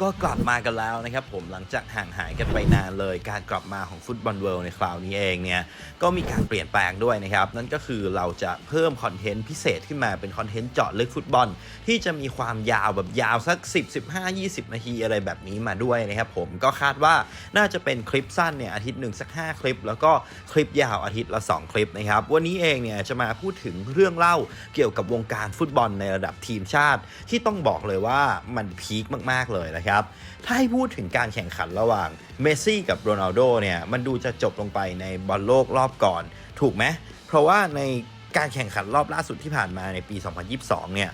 ก็กลับมากันแล้วนะครับผมหลังจากห่างหายกันไปนานเลย การกลับมาของฟุตบอลเวิลด์ในคราวนี้เองเนี่ยก็มีการเปลี่ยนแปลงด้วยนะครับ นั่นก็คือเราจะเพิ่มคอนเทนต์พิเศษขึ้นมาเป็นคอนเทนต์เจาะลึกฟุตบอล ที่จะมีความยาวแบบยาวสัก 10 15 20 นาทีอะไรแบบนี้มาด้วยนะครับผมก็คาดว่าน่าจะเป็นคลิปสั้นเนี่ยอาทิตย์หนึ่งสัก 5 คลิป แล้วก็คลิปยาวอาทิตย์ละ 2 คลิปนะครับวันนี้เองเนี่ยจะมาพูดถึงเรื่องเล่าเกี่ยวกับวงการฟุตบอลในระดับทีมชาติ ที่ต้องบอกเลยว่ามันพีคมากๆเลยนะครับ ถ้าให้พูดถึงการแข่งขันระหว่างเมสซี่กับโรนัลโดเนี่ย มันดูจะจบลงไปในบอลโลกรอบก่อน ถูกไหม เพราะว่าในการแข่งขันรอบล่าสุดที่ผ่านมาในปี 2022 เนี่ย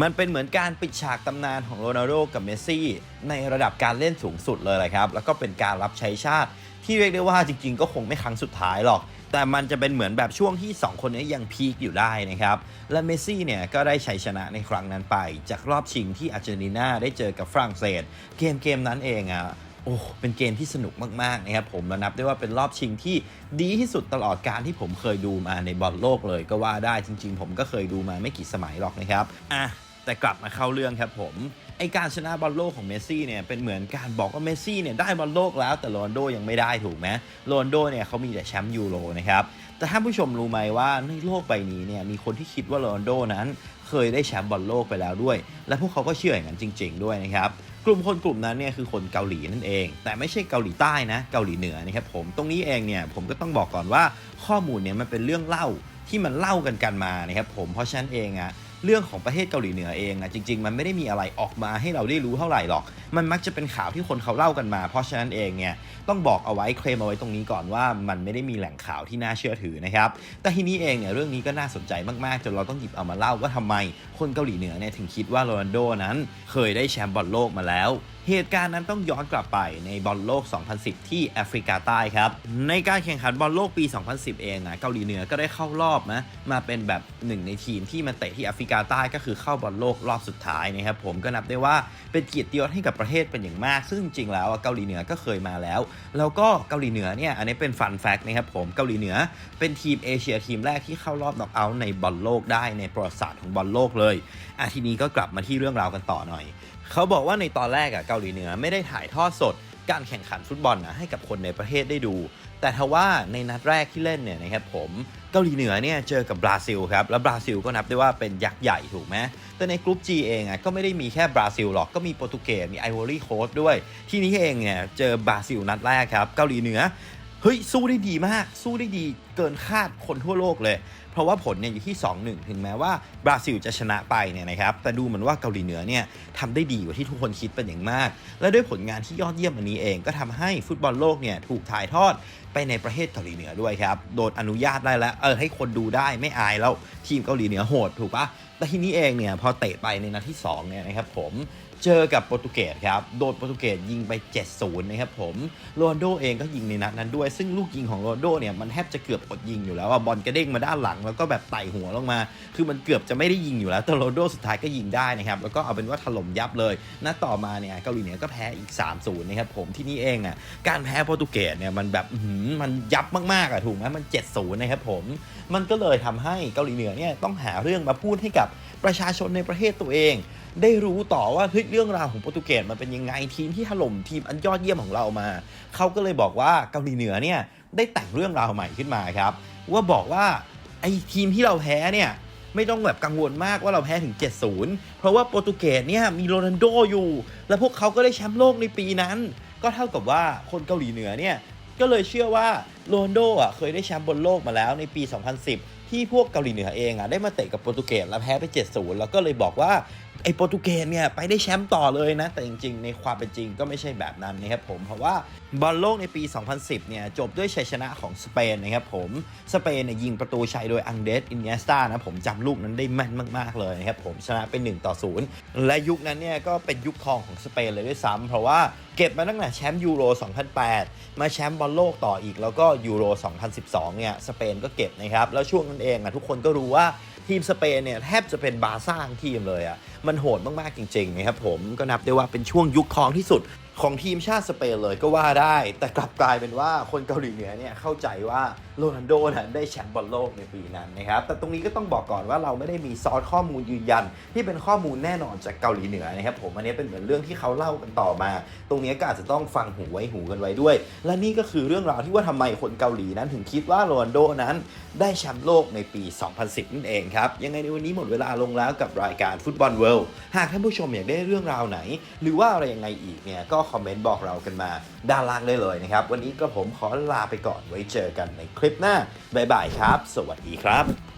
มันเป็นเหมือนการปิดฉากตำนานของโรนัลโดกับเมสซี่ในระดับการเล่นสูงสุดเลยแหละครับ แล้วก็เป็นการรับใช้ชาติที่เรียกได้ว่าจริง ๆ ก็คงไม่ครั้งสุดท้ายหรอก แต่มันจะเป็นเหมือนแบบช่วงที่ 2 คนนี้ยังพีคอยู่ได้นะครับ และเมสซี่เนี่ยก็ได้ชัยชนะในครั้งนั้นไป จากรอบชิงที่อาร์เจนตินาได้เจอกับฝรั่งเศส เกมเกมนั้นเองอะโอ้เป็นเกมที่สนุกมาก ๆ นะครับ ผมและนับได้ว่าเป็นรอบชิงที่ดีที่สุดตลอดการที่ผมเคยดูมาในบอลโลกเลยก็ว่าได้จริง ๆ ผมก็เคยดูมาไม่กี่สมัยหรอกนะครับอะ แต่กลับมาเข้าเรื่องครับผมไอการชนะบอลโลกของเมสซี่เนี่ยเป็นเหมือนการบอกว่าเมสซี่เนี่ยได้บอลโลกแล้วแต่โรนโดยังไม่ได้ถูกไหมโรนโดเนี่ยเขามีแต่แชมป์ยูโรนะครับแต่ท่านผู้ชมรู้ไหมว่าในโลกใบนี้เนี่ยมีคนที่คิดว่าโรนโดนั้นเคยได้แชมป์บอลโลกไปแล้วด้วย และพวกเขาก็เชื่ออย่างนั้นจริง ๆ ด้วยนะครับกลุ่มคนกลุ่มนั้นเนี่ยคือคนเกาหลีนั่นเอง แต่ไม่ใช่เกาหลีใต้นะเกาหลีเหนือนะครับผมตรงนี้เองเนี่ยผมก็ต้องบอกก่อนว่าข้อมูลเนี่ยมันเป็นเรื่องเล่าที่มันเล่ากันกันมานะครับผมเพราะฉะนั้นเองอะ เรื่องของประเทศเกาหลีเหนือเองอะจริง ๆ มันไม่ได้มีอะไรออกมาให้เราได้รู้เท่าไหร่หรอก มันมักจะเป็นข่าวที่คนเขาเล่ากันมา เพราะฉะนั้นเองเนี่ยต้องบอกเอาไว้เคลมเอาไว้ตรงนี้ก่อนว่ามันไม่ได้มีแหล่งข่าวที่น่าเชื่อถือนะครับแต่ทีนี้เองเนี่ยเรื่องนี้ก็น่าสนใจมากๆจนเราต้องหยิบเอามาเล่าว่าทำไมคนเกาหลีเหนือเนี่ยถึงคิดว่าโรนัลโดนั้นเคยได้แชมป์บอลโลกมาแล้วเหตุการณ์นั้นต้องย้อนกลับไปในบอลโลก 2010 ที่แอฟริกาใต้ครับ ในการแข่งขันบอลโลกปี 2010 เองอะเกาหลีเหนือก็ได้เข้ารอบนะมาเป็นแบบหนึ่งในทีมที่มาเตะที่แอฟริกาใต้ก็คือเข้าบอลโลกรอบสุดท้ายนะครับผมก็นับได้ว่าเป็นเกียรติยศให้กับประเทศเป็นอย่างมาก ซึ่งจริงๆแล้วเกาหลีเหนือก็เคยมาแล้ว แล้วก็เกาหลีเหนือเนี่ยอันนี้เป็นฟันแฟกต์นะครับผมเกาหลีเหนือเป็นทีมเอเชียทีมแรกที่เข้ารอบน็อกเอาท์ในบอลโลกได้ในประวัติศาสตร์ของบอลโลกเลยอะทีนี้ก็กลับมาที่เรื่องราวกันต่อหน่อย เขาบอกว่าในตอนแรกอะเกาหลีเหนือไม่ได้ถ่ายทอดสด การแข่งขันฟุตบอลนะให้กับคนในประเทศได้ดู แต่ทว่าในนัดแรกที่เล่นเนี่ยนะครับผมเกาหลีเหนือเนี่ยเจอกับบราซิลครับแล้วบราซิลก็นับได้ว่าเป็นยักษ์ใหญ่ถูกไหมแต่ในกลุ่ม G เองอะก็ไม่ได้มีแค่บราซิลหรอกก็มีโปรตุเกสมีไอวอรี่โคสด้วย ที่นี้เองเนี่ยเจอบราซิลนัดแรกครับเกาหลีเหนือเฮ้ยสู้ได้ดีมาก สู้ได้ดีเกินคาดคนทั่วโลกเลย เพราะว่าผลเนี่ยอยู่ที่ 2-1 ถึงแม้ว่าบราซิลจะชนะไปเนี่ยนะครับแต่ดูเหมือนว่าเกาหลีเหนือเนี่ยทำได้ดีกว่าที่ทุกคนคิดเป็นอย่างมาก และด้วยผลงานที่ยอดเยี่ยมอันนี้เองก็ทำให้ฟุตบอลโลกเนี่ยถูกถ่ายทอดไปในประเทศเกาหลีเหนือด้วยครับโดนอนุญาตได้แล้วเออให้คนดูได้ไม่อายแล้วทีมเกาหลีเหนือโหดถูกปะแต่ทีนี้เองเนี่ยพอเตะไปในนัดที่สองเนี่ยนะครับผมเจอกับโปรตุเกสครับ โดนโปรตุเกสยิงไป 7-0 นะครับผมโรนลโดเองก็ยิงในนัดนั้นด้วย ซึ่งลูกยิงของโรนลโดเนี่ยมันแทบจะเกือบอดยิงอยู่แล้วอะบอลกระเด้งมาด้านหลังแล้วก็แบบไต่หัวลงมา คือมันเกือบจะไม่ได้ยิงอยู่แล้วแต่โรนโดสุดท้ายก็ยิงได้นะครับ แล้วก็เอาเป็นว่าถล่มยับเลยนัดต่อมาเนี่ยเกาหลีเหนือก็แพ้อีก 3-0นะครับผมที่นี่เองอะการแพ้โปรตุเกสเนี่ยมันแบบมันยับมากๆอะถูกไหมมัน7-0นะครับผมมันก็เลยทำให้เกาหลีเหนือเนี่ยต้องหาเรื่องมาพูดให้กับประชาชนในประเทศตัวเอง ได้รู้ต่อว่าเฮ้ยเรื่องราวของโปรตุเกสมันเป็นยังไงทีมที่ถล่มทีมอันยอดเยี่ยมของเรามา เขาก็เลยบอกว่าเกาหลีเหนือเนี่ยได้แต่งเรื่องราวใหม่ขึ้นมาครับ ว่าบอกว่า ไอ้ทีมที่เราแพ้เนี่ยไม่ต้องแบบกังวลมากว่าเราแพ้ถึง 70 เพราะว่าโปรตุเกสเนี่ยมีโรนัลโดอยู่ และพวกเขาก็ได้แชมป์โลกในปีนั้น ก็เท่ากับว่าคนเกาหลีเหนือเนี่ยก็เลยเชื่อว่าโรนัลโดอะเคยได้แชมป์บนโลกมาแล้วในปี 2010 ที่พวกเกาหลีเหนือเองอะได้มาเตะกับโปรตุเกสแล้วแพ้ไป 7-0 แล้วก็เลยบอกว่า ไอ้โปรตุเกสเนี่ยไปได้แชมป์ต่อเลยนะ แต่จริงๆ ในความเป็นจริงก็ไม่ใช่แบบนั้นนะครับผม เพราะว่าบอลโลกในปี 2010 เนี่ยจบด้วยชัยชนะของสเปนนะครับผม สเปนเนี่ยยิงประตูชัยโดยอังเดสอินเนสตานะผมจำลูกนั้นได้แม่นมากๆเลยนะครับผมชนะเป็น1ต่อ0และยุคนั้นเนี่ยก็เป็นยุคทองของสเปนเลยด้วยซ้ำเพราะว่าเก็บมาตั้งแต่แชมป์ยูโร 2008 มาแชมป์บอลโลกต่ออีกแล้วก็ยูโร 2012 เนี่ยสเปนก็เก็บนะครับแล้วช่วงนั้นเองอะทุกคนก็รู้ว่า ทีมสเปนเนี่ยแทบจะเป็นบาร์ซ่างทีมเลยอะมันโหดมากๆจริงๆนะครับผมก็นับได้ว่าเป็นช่วงยุคทองที่สุด ของทีมชาติสเปนเลยก็ว่าได้ แต่กลับกลายเป็นว่าคนเกาหลีเหนือเนี่ยเข้าใจว่าโรนัลโดนั้นได้แชมป์บอลโลกในปีนั้นนะครับแต่ตรงนี้ก็ต้องบอกก่อนว่าเราไม่ได้มีซอสข้อมูลยืนยัน ที่เป็นข้อมูลแน่นอนจากเกาหลีเหนือนะครับผมอันนี้เป็นเหมือนเรื่องที่เขาเล่ากันต่อมา ตรงนี้ก็อาจจะต้องฟังหูไว้หูกันไว้ด้วย และนี่ก็คือเรื่องราวที่ว่าทำไมคนเกาหลีนั้นถึงคิดว่าโรนัลโดนั้น ได้แชมป์โลกในปี 2010 นั่นเองครับยังไงในวันนี้หมดเวลาลงแล้วกับรายการฟุตบอลเวิลด์หากท่านผู้ชมอยากได้เรื่องราวไหน หรือว่าอะไรยังไงอีกเนี่ยก็คอมเมนต์บอกเรากันมาด้านล่างได้เลยนะครับ วันนี้ก็ผมขอลาไปก่อนไว้เจอกันในคลิปหน้าบ๊ายบายครับ สวัสดีครับ